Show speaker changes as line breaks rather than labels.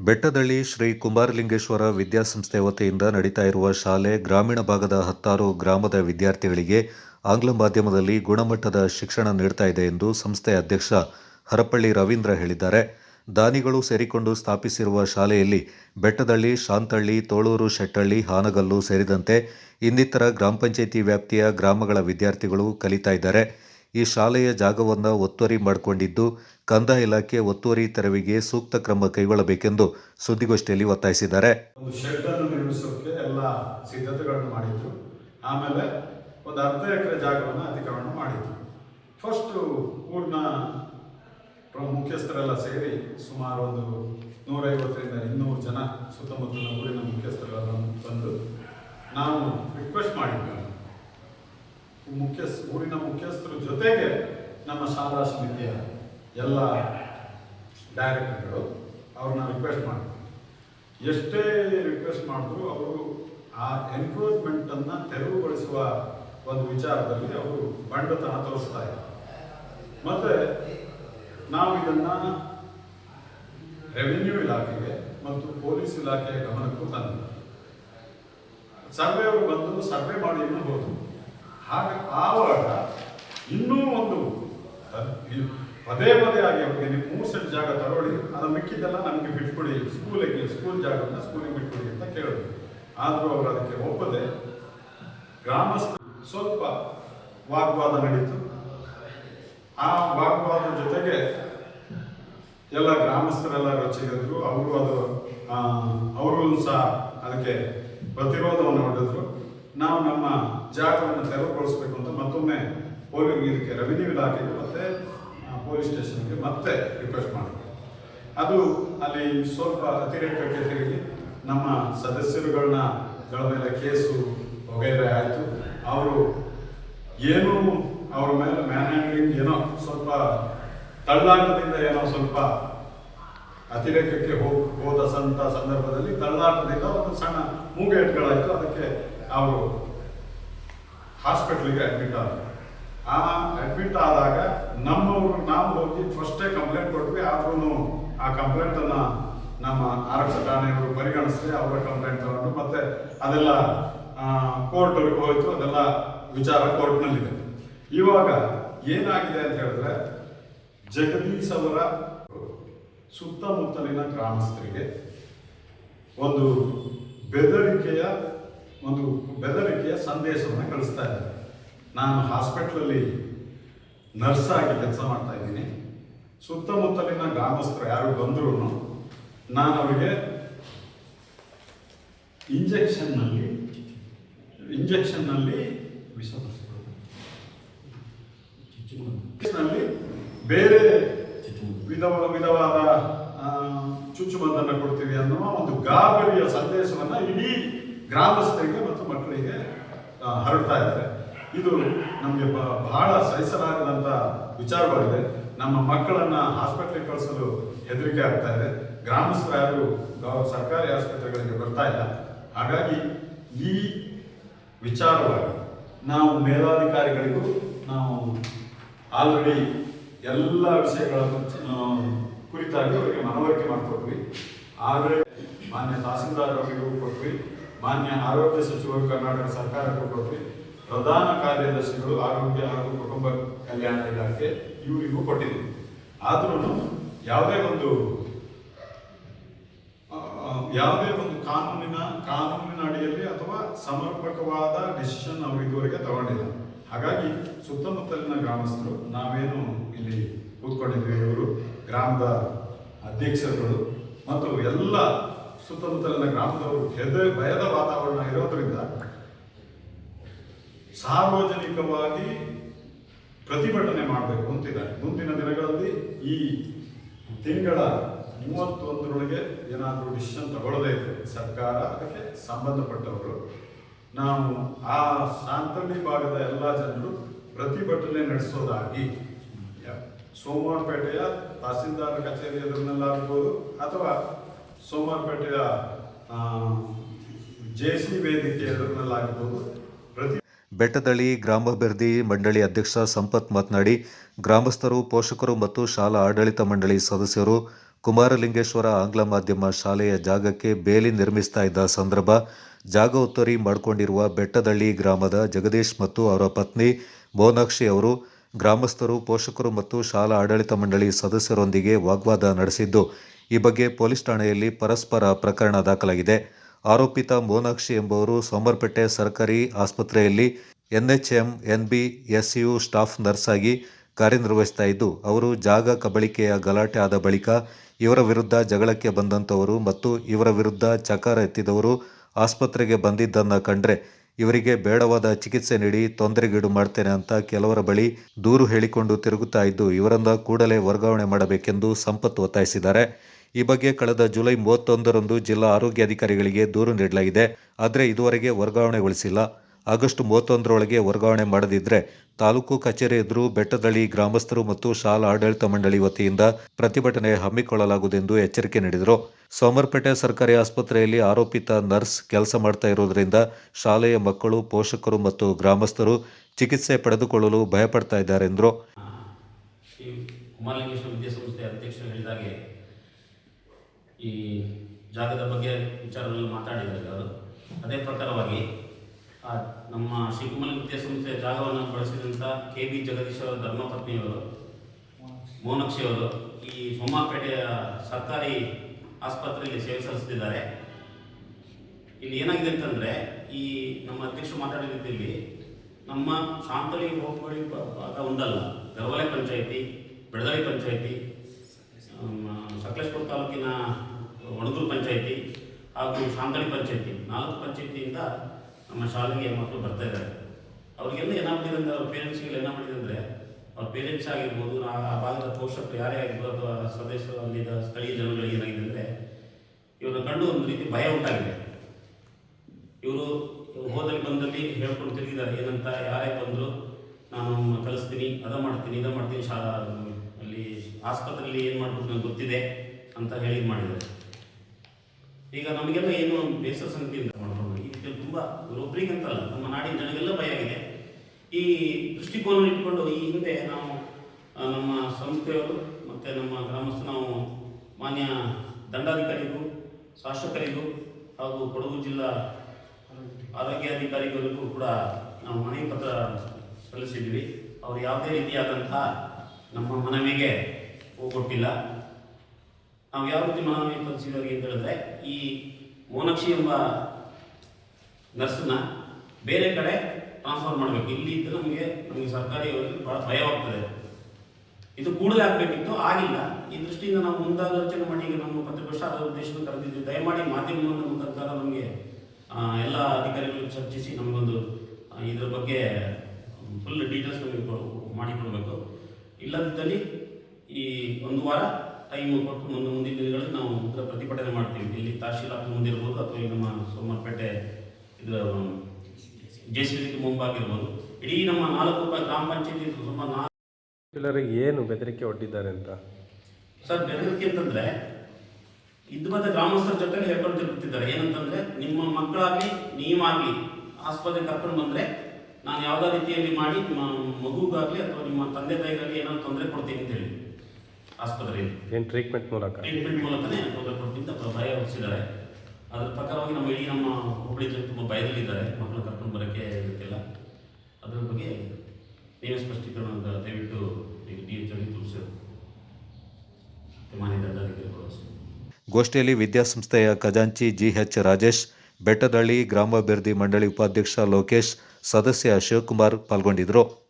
ಬೆಟ್ಟದಳ್ಳಿ ಶ್ರೀ ಕುಂಬಾರಲಿಂಗೇಶ್ವರ ವಿದ್ಯಾಸಂಸ್ಥೆ ವತಿಯಿಂದ ನಡೀತಾ ಇರುವ ಶಾಲೆ ಗ್ರಾಮೀಣ ಭಾಗದ ಹತ್ತಾರು ಗ್ರಾಮದ ವಿದ್ಯಾರ್ಥಿಗಳಿಗೆ ಆಂಗ್ಲ ಮಾಧ್ಯಮದಲ್ಲಿ ಗುಣಮಟ್ಟದ ಶಿಕ್ಷಣ ನೀಡ್ತಾ ಇದೆ ಎಂದು ಸಂಸ್ಥೆ ಅಧ್ಯಕ್ಷ ಹರಪಳ್ಳಿ ರವೀಂದ್ರ ಹೇಳಿದ್ದಾರೆ. ದಾನಿಗಳು ಸೇರಿಕೊಂಡು ಸ್ಥಾಪಿಸಿರುವ ಶಾಲೆಯಲ್ಲಿ ಬೆಟ್ಟದಳ್ಳಿ, ಶಾಂತಳ್ಳಿ, ತೋಳೂರು, ಶೆಟ್ಟಳ್ಳಿ, ಹಾನಗಲ್ಲು ಸೇರಿದಂತೆ ಇನ್ನಿತರ ಗ್ರಾಮ ಪಂಚಾಯಿತಿ ವ್ಯಾಪ್ತಿಯ ಗ್ರಾಮಗಳ ವಿದ್ಯಾರ್ಥಿಗಳು ಕಲಿತಾ ಇದ್ದಾರೆ. ಈ ಶಾಲೆಯ ಜಾಗವನ್ನು ಒತ್ತುವರಿ ಮಾಡಿಕೊಂಡಿದ್ದು ಕಂದಾಯ ಇಲಾಖೆ ಒತ್ತುವರಿ ತೆರವಿಗೆ ಸೂಕ್ತ ಕ್ರಮ ಕೈಗೊಳ್ಳಬೇಕೆಂದು ಸುದ್ದಿಗೋಷ್ಠಿಯಲ್ಲಿ ಒತ್ತಾಯಿಸಿದ್ದಾರೆ.
ಒಂದು ಶೆಡ್ ಅನ್ನು ನಿರ್ಮಿಸೋಕೆ ಎಲ್ಲ ಸಿದ್ಧತೆಗಳನ್ನು ಮಾಡಿದ್ರು. ಆಮೇಲೆ ಒಂದು ಅರ್ಧ ಎಕರೆ ಜಾಗವನ್ನು ಅತಿಕ್ರಮಣ ಮಾಡಿದ್ರು. ಫಸ್ಟು ಊರಿನ ಮುಖ್ಯಸ್ಥರೆಲ್ಲ ಸೇರಿ ಸುಮಾರು ಒಂದು ನೂರೈವತ್ತರಿಂದ ಇನ್ನೂರು ಜನ ಸುತ್ತಮುತ್ತಲಿನ ಊರಿನ ಮುಖ್ಯಸ್ಥರೆಲ್ಲ ಬಂದು ನಾವು ರಿಕ್ವೆಸ್ಟ್ ಮಾಡಿದ್ವಿ. ಮುಖ್ಯಸ್ ಊರಿನ ಮುಖ್ಯಸ್ಥರ ಜೊತೆಗೆ ನಮ್ಮ ಶಾಲಾ ಸಮಿತಿಯ ಎಲ್ಲ ಡೈರೆಕ್ಟರ್ಗಳು ಅವ್ರನ್ನ ರಿಕ್ವೆಸ್ಟ್ ಮಾಡ್ತೀವಿ. ಎಷ್ಟೇ ರಿಕ್ವೆಸ್ಟ್ ಮಾಡಿದ್ರು ಅವರು ಆ ಎನ್ಕ್ರೋಚ್ಮೆಂಟನ್ನು ತೆರವುಗೊಳಿಸುವ ಒಂದು ವಿಚಾರದಲ್ಲಿ ಅವರು ಬಂಡತನ ತೋರಿಸ್ತಾ ಇದ್ದಾರೆ. ಮತ್ತೆ ನಾವು ಇದನ್ನು ರೆವಿನ್ಯೂ ಇಲಾಖೆಗೆ ಮತ್ತು ಪೊಲೀಸ್ ಇಲಾಖೆಯ ಗಮನಕ್ಕೂ ತಂದು ಸರ್ವೆ ಅವರು ಬಂದು ಸರ್ವೆ ಮಾಡಿ ಹೋದ್ರು. ಹಾಗೆ ಆವಾಗ ಇನ್ನೂ ಒಂದು ಪದೇ ಪದೇ ಆಗಿ ಅವ್ರಿಗೆ ನೀವು ಮೂರು ಸೆಟ್ ಜಾಗ ತಗೊಳ್ಳಿ. ಅದು ಮಿಕ್ಕಿದ್ದೆಲ್ಲ ನಮಗೆ ಬಿಟ್ಕೊಡಿ ಸ್ಕೂಲಿಗೆ ಸ್ಕೂಲ್ ಜಾಗವನ್ನು ಸ್ಕೂಲಿಗೆ ಬಿಟ್ಕೊಡಿ ಅಂತ ಕೇಳಿದ್ರು. ಆದರೂ ಅವರು ಅದಕ್ಕೆ ಒಪ್ಪದೆ ಗ್ರಾಮಸ್ಥರು ಸ್ವಲ್ಪ ವಾಗ್ವಾದ ನಡೀತು. ಆ ವಾಗ್ವಾದ ಜೊತೆಗೆ ಎಲ್ಲ ಗ್ರಾಮಸ್ಥರೆಲ್ಲ ರಚಿಗಿದ್ರು ಅವರು ಅದು ಅವರು ಸಹ ಅದಕ್ಕೆ ಪ್ರತಿರೋಧವನ್ನು ಹೊಡೆದ್ರು ನಾವು ನಮ್ಮ ಜಾಗವನ್ನು ತೆರವುಗೊಳಿಸಬೇಕು ಅಂತ ಮತ್ತೊಮ್ಮೆ ಪೊಲೀಸ್ ಇದಕ್ಕೆ ರೆವಿನ್ಯೂ ಇಲಾಖೆಗೆ ಮತ್ತೆ ಪೊಲೀಸ್ ಸ್ಟೇಷನ್ಗೆ ಮತ್ತೆ ರಿಕ್ವೆಸ್ಟ್ ಮಾಡಿದೆ ಅದು ಅಲ್ಲಿ ಸ್ವಲ್ಪ ಅತಿರೇಕಕ್ಕೆ ತಿರುಗಿ ನಮ್ಮ ಸದಸ್ಯರುಗಳನ್ನ ಗಳ ಮೇಲೆ ಕೇಸು ವಗೈರೆ ಆಯಿತು. ಅವರು ಏನು ಅವ್ರ ಮೇಲೆ ಮ್ಯಾನ್ ಹ್ಯಾಂಡ್ಲಿಂಗ್ ಏನೋ ಸ್ವಲ್ಪ ತಳ್ಳಾಟದಿಂದ ಏನೋ ಸ್ವಲ್ಪ ಅತಿರೇಕಕ್ಕೆ ಹೋಗ್, ಹೋದ ಸಂತ ಸಂದರ್ಭದಲ್ಲಿ ತಳ್ಳಾಟದಿಂದ ಒಂದು ಸಣ್ಣ ಮೂಗೇಟ್ಗಳಾಯಿತು ಅದಕ್ಕೆ ಅವರು ಹಾಸ್ಪಿಟ್ಲಿಗೆ ಅಡ್ಮಿಟ್ ಆದ ಆ ಅಡ್ಮಿಟ್ ಆದಾಗ ನಮ್ಮವರು, ನಾವು ಹೋಗಿ ಫಸ್ಟೇ ಕಂಪ್ಲೇಂಟ್ ಕೊಟ್ವಿ ಆದ್ರೂ ಆ ಕಂಪ್ಲೇಂಟನ್ನು ನಮ್ಮ ಆರಕ್ಷ ಠಾಣೆಯವರು ಪರಿಗಣಿಸಿ ಅವರ ಕಂಪ್ಲೇಂಟ್ ತಗೊಂಡು ಮತ್ತೆ ಅದೆಲ್ಲ ಕೋರ್ಟ್ವರೆಗೂ ಹೋಯ್ತು, ಅದೆಲ್ಲ ವಿಚಾರ ಕೋರ್ಟ್ನಲ್ಲಿದೆ ಇವಾಗ ಏನಾಗಿದೆ ಅಂತ ಹೇಳಿದ್ರೆ, ಜಗದೀಶ್ ಅವರ ಸುತ್ತಮುತ್ತಲಿನ ಗ್ರಾಮಸ್ಥರಿಗೆ ಒಂದು ಬೆದರಿಕೆಯ ಒಂದು ಬೆದರಿಕೆಯ ಸಂದೇಶವನ್ನು ಕಳಿಸ್ತಾ ಇದ್ದಾರೆ. ನಾನು ಹಾಸ್ಪಿಟ್ಲಲ್ಲಿ ನರ್ಸ್ ಆಗಿ ಕೆಲಸ ಮಾಡ್ತಾ ಇದ್ದೀನಿ. ಸುತ್ತಮುತ್ತಲಿನ ಗ್ರಾಮಸ್ಥರು ಯಾರು ಬಂದರೂ ನಾನು ಅವರಿಗೆ ಇಂಜೆಕ್ಷನ್ನಲ್ಲಿ ಇಂಜೆಕ್ಷನ್ನಲ್ಲಿ ವಿಷ ಬೇರೆ ವಿಧವ, ವಿಧವಾದ ಚುಚ್ಚುಮದ್ದನ್ನು ಕೊಡ್ತೀವಿ ಅನ್ನುವ ಒಂದು ಗಾಬರಿಯ ಸಂದೇಶವನ್ನು ಇಡೀ ಗ್ರಾಮಸ್ಥರಿಗೆ ಮತ್ತು ಮಕ್ಕಳಿಗೆ ಹರಡ್ತಾ ಇದೆ ಇದು ನಮಗೆ ಬಹಳ ಸಹಿಸಲಾಗದಂಥ ವಿಚಾರವಾಗಿದೆ. ನಮ್ಮ ಮಕ್ಕಳನ್ನ ಹಾಸ್ಪಿಟ್ಲಿಗೆ ಕಳಿಸಲು ಹೆದರಿಕೆ ಆಗ್ತಾ ಇದೆ. ಗ್ರಾಮಸ್ಥರು ಸರ್ಕಾರಿ ಆಸ್ಪತ್ರೆಗಳಿಗೆ ಬರ್ತಾ ಇಲ್ಲ. ಹಾಗಾಗಿ ಈ ವಿಚಾರವಾಗಿ ನಾವು ಮೇಲಾಧಿಕಾರಿಗಳಿಗೂ, ನಾವು ಆಲ್ರೆಡಿ ಎಲ್ಲ ವಿಷಯಗಳನ್ನು ಕುರಿತಾಗಿ ಅವರಿಗೆ ಮನವರಿಕೆ ಮಾಡಿಕೊಟ್ವಿ. ಆದರೆ ಮಾನ್ಯ ತಹಸೀಲ್ದಾರ್ ಅವರಿಗೂ ಕೊಟ್ವಿ. ಮಾನ್ಯ ಆರೋಗ್ಯ ಸಚಿವರು ಕರ್ನಾಟಕ ಸರ್ಕಾರಕ್ಕೂ ಕೊಟ್ಟು ಪ್ರಧಾನ ಕಾರ್ಯದರ್ಶಿಗಳು ಆರೋಗ್ಯ ಹಾಗೂ ಕುಟುಂಬ ಕಲ್ಯಾಣ ಇಲಾಖೆ ಇವರಿಗೂ ಕೊಟ್ಟಿದೆ. ಆದ್ರೂ ಯಾವುದೇ ಒಂದು ಯಾವುದೇ ಒಂದು ಕಾನೂನಿನ ಕಾನೂನಿನ ಅಡಿಯಲ್ಲಿ ಅಥವಾ ಸಮರ್ಪಕವಾದ ಡಿಸಿಷನ್ ಅವರು ಇದುವರೆಗೆ ತಗೊಂಡಿಲ್ಲ. ಹಾಗಾಗಿ ಸುತ್ತಮುತ್ತಲಿನ ಗ್ರಾಮಸ್ಥರು ನಾವೇನು ಇಲ್ಲಿ ಕೂತ್ಕೊಂಡಿದ್ವಿ ಇವರು, ಗ್ರಾಮದ ಅಧ್ಯಕ್ಷರುಗಳು ಮತ್ತು ಎಲ್ಲ ಸುತ್ತಮುತ್ತಲಿನ ಗ್ರಾಮದವರು ಹೆದ ಭಯದ ವಾತಾವರಣ ಇರೋದ್ರಿಂದ ಸಾರ್ವಜನಿಕವಾಗಿ ಪ್ರತಿಭಟನೆ ಮಾಡಬೇಕು ಅಂತಿದ್ದಾರೆ. ಮುಂದಿನ ದಿನಗಳಲ್ಲಿ ಈ ತಿಂಗಳ ಮೂವತ್ತೊಂದರೊಳಗೆ ಏನಾದರೂ ಡಿಸಿಷನ್ ತಗೊಳ್ಳದೇ ಇದ್ದರೆ ಸರ್ಕಾರ ಅದಕ್ಕೆ ಸಂಬಂಧಪಟ್ಟವರು, ನಾವು ಆ ಶಾಂತಳ್ಳಿ ಭಾಗದ ಎಲ್ಲ ಜನರು ಪ್ರತಿಭಟನೆ ನಡೆಸೋದಾಗಿ ಸೋಮವಾರಪೇಟೆಯ ತಹಸೀಲ್ದಾರ್ ಕಚೇರಿ ಎದುರಿನಲ್ಲಾಗ್ಬೋದು ಅಥವಾ ಸೋಮವಾರಪೇಟೆಯ ಜೆಸಿ ವೇದಿಕೆ ಎದುರಿನಲ್ಲಾಗಬಹುದು ಪ್ರತಿ
ಬೆಟ್ಟದಳ್ಳಿ ಗ್ರಾಮಾಭಿವೃದ್ಧಿ ಮಂಡಳಿ ಅಧ್ಯಕ್ಷ ಸಂಪತ್ ಮಾತನಾಡಿ, ಗ್ರಾಮಸ್ಥರು, ಪೋಷಕರು ಮತ್ತು ಶಾಲಾ ಆಡಳಿತ ಮಂಡಳಿ ಸದಸ್ಯರು ಕುಮಾರಲಿಂಗೇಶ್ವರ ಆಂಗ್ಲ ಮಾಧ್ಯಮ ಶಾಲೆಯ ಜಾಗಕ್ಕೆ ಬೇಲಿ ನಿರ್ಮಿಸ್ತಾ ಇದ್ದ ಸಂದರ್ಭ ಜಾಗ ಒತ್ತುವರಿ ಮಾಡಿಕೊಂಡಿರುವ ಬೆಟ್ಟದಳ್ಳಿ ಗ್ರಾಮದ ಜಗದೀಶ್ ಮತ್ತು ಅವರ ಪತ್ನಿ ಮೋನಾಕ್ಷಿ ಅವರು ಗ್ರಾಮಸ್ಥರು, ಪೋಷಕರು ಮತ್ತು ಶಾಲಾ ಆಡಳಿತ ಮಂಡಳಿ ಸದಸ್ಯರೊಂದಿಗೆ ವಾಗ್ವಾದ ನಡೆಸಿದ್ದು ಈ ಬಗ್ಗೆ ಪೊಲೀಸ್ ಠಾಣೆಯಲ್ಲಿ ಪರಸ್ಪರ ಪ್ರಕರಣ ದಾಖಲಾಗಿದೆ. ಆರೋಪಿತ ಮೋನಾಕ್ಷಿ ಎಂಬುವರು ಸೋಮರ್ಪೇಟೆ ಸರ್ಕಾರಿ ಆಸ್ಪತ್ರೆಯಲ್ಲಿ NHM, NB, SU staff nurse ಆಗಿ ಕಾರ್ಯನಿರ್ವಹಿಸ್ತಾ ಇದ್ದು, ಅವರು ಜಾಗ ಕಬಳಿಕೆಯ ಗಲಾಟೆ ಆದ ಬಳಿಕ ಇವರ ವಿರುದ್ಧ ಜಗಳಕ್ಕೆ ಬಂದಂಥವರು ಮತ್ತು ಇವರ ವಿರುದ್ಧ ಚಕಾರ ಎತ್ತಿದವರು ಆಸ್ಪತ್ರೆಗೆ ಬಂದಿದ್ದನ್ನು ಕಂಡ್ರೆ ಇವರಿಗೆ ಬೇಡವಾದ ಚಿಕಿತ್ಸೆ ನೀಡಿ ತೊಂದರೆಗೀಡು ಮಾಡ್ತೇನೆ ಅಂತ ಕೆಲವರ ಬಳಿ ದೂರು ಹೇಳಿಕೊಂಡು ತಿರುಗುತ್ತಾ ಇದ್ದು ಇವರನ್ನ ಕೂಡಲೇ ವರ್ಗಾವಣೆ ಮಾಡಬೇಕೆಂದು ಸಂಪತ್ ಒತ್ತಾಯಿಸಿದ್ದಾರೆ. ಈ ಬಗ್ಗೆ ಕಳೆದ ಜುಲೈ ಮೂವತ್ತೊಂದರಂದು ಜಿಲ್ಲಾ ಆರೋಗ್ಯಾಧಿಕಾರಿಗಳಿಗೆ ದೂರು ನೀಡಲಾಗಿದೆ. ಆದರೆ ಇದುವರೆಗೆ ವರ್ಗಾವಣೆಗೊಳಿಸಿಲ್ಲ. ಆಗಸ್ಟ್ ಮೂವತ್ತೊಂದರೊಳಗೆ ವರ್ಗಾವಣೆ ಮಾಡದಿದ್ದರೆ ತಾಲೂಕು ಕಚೇರಿ ಎದುರು ಬೆಟ್ಟದಳ್ಳಿ ಗ್ರಾಮಸ್ಥರು ಮತ್ತು ಶಾಲಾ ಆಡಳಿತ ಮಂಡಳಿ ವತಿಯಿಂದ ಪ್ರತಿಭಟನೆ ಹಮ್ಮಿಕೊಳ್ಳಲಾಗುವುದೆಂದು ಎಚ್ಚರಿಕೆ ನೀಡಿದರು. ಸೋಮರ್ಪೇಟೆ ಸರ್ಕಾರಿ ಆಸ್ಪತ್ರೆಯಲ್ಲಿ ಆರೋಪಿತ ನರ್ಸ್ ಕೆಲಸ ಮಾಡ್ತಾ ಇರುವುದರಿಂದ ಶಾಲೆಯ ಮಕ್ಕಳು, ಪೋಷಕರು ಮತ್ತು ಗ್ರಾಮಸ್ಥರು ಚಿಕಿತ್ಸೆ ಪಡೆದುಕೊಳ್ಳಲು ಭಯಪಡ್ತಾ ಇದ್ದಾರೆ ಎಂದರು.
ಈ ಜಾಗದ ಬಗ್ಗೆ ವಿಚಾರದಲ್ಲಿ ಮಾತಾಡಿದ್ದಾರೆ ಅದೇ ಪ್ರಕಾರವಾಗಿ ನಮ್ಮ ಶ್ರೀಕುಮಾರ ವಿದ್ಯಾಸಂಸ್ಥೆಯ ಜಾಗವನ್ನು ಬಳಸಿದಂಥ ಕೆ ಬಿ ಜಗದೀಶ್ ಅವರ ಧರ್ಮಪತ್ನಿಯವರು, ಮೋನಕ್ಷಿಯವರು ಈ ಸೋಮಾಪೇಟೆಯ ಸರ್ಕಾರಿ ಆಸ್ಪತ್ರೆಯಲ್ಲಿ ಸೇವೆ ಸಲ್ಲಿಸ್ತಿದ್ದಾರೆ. ಇಲ್ಲಿ ಏನಾಗಿದೆ ಅಂತಂದರೆ, ಈ ನಮ್ಮ ಅಧ್ಯಕ್ಷರು ರೀತಿಯಲ್ಲಿ ನಮ್ಮ ಶಾಂತಲಿ ಹೋಬಳಿ ಭಾಗ ಒಂದಲ್ಲ, ಗರ್ವಾಲೆ ಪಂಚಾಯಿತಿ ಬೆಳದಳಿ ಪಂಚಾಯಿತಿ ಸಕಲೇಶ್ಪುರ ತಾಲೂಕಿನ ಒಣಗೂರು ಪಂಚಾಯಿತಿ ಹಾಗೂ ಶಾಂತಳಿ ಪಂಚಾಯಿತಿ ನಾಲ್ಕು ಪಂಚಾಯಿತಿಯಿಂದ ನಮ್ಮ ಶಾಲೆಗೆ ಮಕ್ಕಳು ಬರ್ತಾ ಇದ್ದಾರೆ. ಅವ್ರಿಗೆಲ್ಲ ಏನಾಗ್ಬಿಟ್ಟಿದೆ ಅಂದರೆ ಅವ್ರ ಪೇರೆಂಟ್ಸ್ಗೆಲ್ಲ ಮಾಡಿದೆ ಅಂದರೆ ಅವ್ರ ಪೇರೆಂಟ್ಸ್ ಆಗಿರ್ಬೋದು, ನಾ ಆ ಭಾಗದ ಪೋಷಕರು ಯಾರೇ ಆಗಿರ್ಬೋದು ಅಥವಾ ಸ್ವದೇಶದಲ್ಲಿದ್ದ ಸ್ಥಳೀಯ ಜನಗಳಿಗೆ ಏನಾಗಿದೆ ಅಂದರೆ, ಇವ್ರನ್ನ ಕಂಡು ಒಂದು ರೀತಿ ಭಯ ಉಂಟಾಗಿದೆ. ಇವರು ಹೋದಲ್ಲಿ ಬಂದಲ್ಲಿ ಹೇಳ್ಕೊಂಡು ತಿರುಗಿದ್ದಾರೆ, ಏನಂತ ಯಾರೇ ಬಂದರೂ, ನಾನು ಕಲಿಸ್ತೀನಿ ಅದ ಮಾಡ್ತೀನಿ, ಇದ ಮಾಡ್ತೀನಿ ಶಾಲಾ ಅಲ್ಲಿ ಆಸ್ಪತ್ರೆಯಲ್ಲಿ ಏನು ಮಾಡ್ಬೇಕು ನನಗೆ ಗೊತ್ತಿದೆ ಅಂತ ಹೇಳಿ ಮಾಡಿದ್ದಾರೆ. ಈಗ ನಮಗೆಲ್ಲ ಏನು ಬೇಸರ ಸಂಗತಿ ಅಂತ ಮಾಡ್ಕೊಂಡು ಈಗ ತುಂಬ ಒಬ್ಬರಿಗಂತಲ್ಲ ನಮ್ಮ ನಾಡಿನ ಜನಗೆಲ್ಲ ಭಯ ಆಗಿದೆ. ಈ ದೃಷ್ಟಿಕೋನ ಇಟ್ಕೊಂಡು ಈ ಹಿಂದೆ ನಾವು ನಮ್ಮ ಸಂಸ್ಥೆಯವರು ಮತ್ತು ನಮ್ಮ ಗ್ರಾಮಸ್ಥ ನಾವು ಮಾನ್ಯ ದಂಡಾಧಿಕಾರಿಗೂ, ಶಾಸಕರಿಗೂ ಹಾಗೂ ಕೊಡಗು ಜಿಲ್ಲಾ ಆರೋಗ್ಯಾಧಿಕಾರಿಗಳಿಗೂ ಕೂಡ ನಾವು ಮನವಿ ಪತ್ರ ಸಲ್ಲಿಸಿದ್ವಿ ಅವರು ಯಾವುದೇ ರೀತಿಯಾದಂತಹ ನಮ್ಮ ಮನವಿಗೆ ಹೋಗೊಟ್ಟಿಲ್ಲ ನಾವು ಯಾವ ರೀತಿ ಮನವಿ ಸಲ್ಲಿಸಿದ್ವಿ ಅಂತ ಹೇಳಿದ್ರೆ, ಈ ಮೋನಕ್ಷಿ ಎಂಬ ನರ್ಸ್ನ ಬೇರೆ ಕಡೆ ಟ್ರಾನ್ಸ್ಫರ್ ಮಾಡಬೇಕು. ಇಲ್ಲಿ ಇದ್ದರೆ ನಮಗೆ ನಮಗೆ ಸರ್ಕಾರಿ ಭಾಳ ಭಯವಾಗ್ತದೆ ಇದು ಕೂಡಲೇ ಆಗಬೇಕಿತ್ತು, ಆಗಿಲ್ಲ. ಈ ದೃಷ್ಟಿಯಿಂದ ನಾವು ಮುಂದಾಲೋಚನೆ ಮಾಡಿ, ಈಗ ನಮ್ಮ ಪತ್ರಿಕೋಷ್ಠ ಉದ್ದೇಶವನ್ನು ಕರೆದಿದ್ವಿ ದಯಮಾಡಿ ಮಾಧ್ಯಮದ ಮುಖಾಂತರ ನಮಗೆ ಎಲ್ಲ ಅಧಿಕಾರಿಗಳು ಚರ್ಚಿಸಿ ನಮಗೊಂದು ಇದರ ಬಗ್ಗೆ ಫುಲ್ ಡೀಟೇಲ್ಸ್ ನಮಗೆ ಮಾಡಿಕೊಡಬೇಕು. ಇಲ್ಲದಿದ್ದಲ್ಲಿ ಈ ಒಂದು ವಾರ ಟೈಮ್ ಕೊಟ್ಟು ಮುಂದೆ, ಮುಂದಿನ ದಿನಗಳಲ್ಲಿ ನಾವು ಪ್ರತಿಭಟನೆ ಮಾಡ್ತೀವಿ. ಇಲ್ಲಿ ತಹಶೀಲ್ ಆಫೀಸ್ ಮುಂದಿರ್ಬೋದು, ಅಥವಾ ನಮ್ಮ ಸೋಮವಾರಪೇಟೆ ಇದರ ಜೆ ಸಿ ಮುಂಭಾಗಿರ್ಬೋದು ಇಡೀ ನಮ್ಮ ನಾಲ್ಕು ಗ್ರಾಮ ಪಂಚಾಯತಿ ಸುಮಾರು ನಾಲ್ಕು
ಏನು ಬೆದರಿಕೆ ಒಡ್ಡಿದ್ದಾರೆ ಅಂತ?
ಸರ್ ಬೆದರಿಕೆ ಅಂತಂದ್ರೆ ಇದು ಮತ್ತೆ ಗ್ರಾಮಸ್ಥರ ಜೊತೆ ಹೇಳ್ಕೊಂಡು ತಿರುಗುತ್ತಿದ್ದಾರೆ. ಏನಂತಂದ್ರೆ ನಿಮ್ಮ ಮಕ್ಕಳಾಗ್ಲಿ ನೀವಾಗ್ಲಿ ಆಸ್ಪತ್ರೆಗೆ ಕರ್ಕೊಂಡು ಬಂದ್ರೆ ನಾನು ಯಾವುದೇ ರೀತಿಯಲ್ಲಿ ಮಾಡಿ ನಿಮ್ಮ ಮಗುಗಾಗಲಿ ಅಥವಾ ನಿಮ್ಮ ತಂದೆ ತಾಯಿಗಾಗ್ಲಿ ಏನಾದ್ರು ತೊಂದರೆ ಕೊಡ್ತೀನಿ ಅಂತ ಹೇಳಿ. ಆಸ್ಪತ್ರೆಯಲ್ಲಿ.
ಏನು ಟ್ರೀಟ್ಮೆಂಟ್ ಮೂಲಕ?
ಟ್ರೀಟ್ಮೆಂಟ್ ಮೂಲಕನೇ ತೊಂದರೆ ಕೊಡ್ತೀನಿ ಅಂತ ಭಯ ಅದ್ರ ಪ್ರಕಾರವಾಗಿ ನಮ್ಮ ಇಡೀ ನಮ್ಮ ಹುಬ್ಬಳ್ಳಿ ಜನ ತುಂಬ ಭಯದಲ್ಲಿದ್ದಾರೆ. ಮಕ್ಕಳು ಕರ್ಕೊಂಡು ಬರೋಕ್ಕೆ ಇದಕ್ಕೆಲ್ಲ. ಅದ್ರ ಬಗ್ಗೆ ನೀವೇ ಸ್ಪಷ್ಟೀಕರಣ ದಯವಿಟ್ಟು ಡಿ ಎಚ್ ಆಗಿ ತಿಳಿಸಿ. ಮಾನ್ಯ
ಗೋಷ್ಠಿಯಲ್ಲಿ ವಿದ್ಯಾಸಂಸ್ಥೆಯ ಖಜಾಂಚಿ ಜಿ ಎಚ್ ರಾಜೇಶ್ ಬೆಟ್ಟದಳ್ಳಿ ಗ್ರಾಮಾಭಿವೃದ್ಧಿ ಮಂಡಳಿ ಉಪಾಧ್ಯಕ್ಷ ಲೋಕೇಶ್, ಸದಸ್ಯ ಶಿವಕುಮಾರ್ ಪಾಲ್ಗೊಂಡಿದ್ದರು.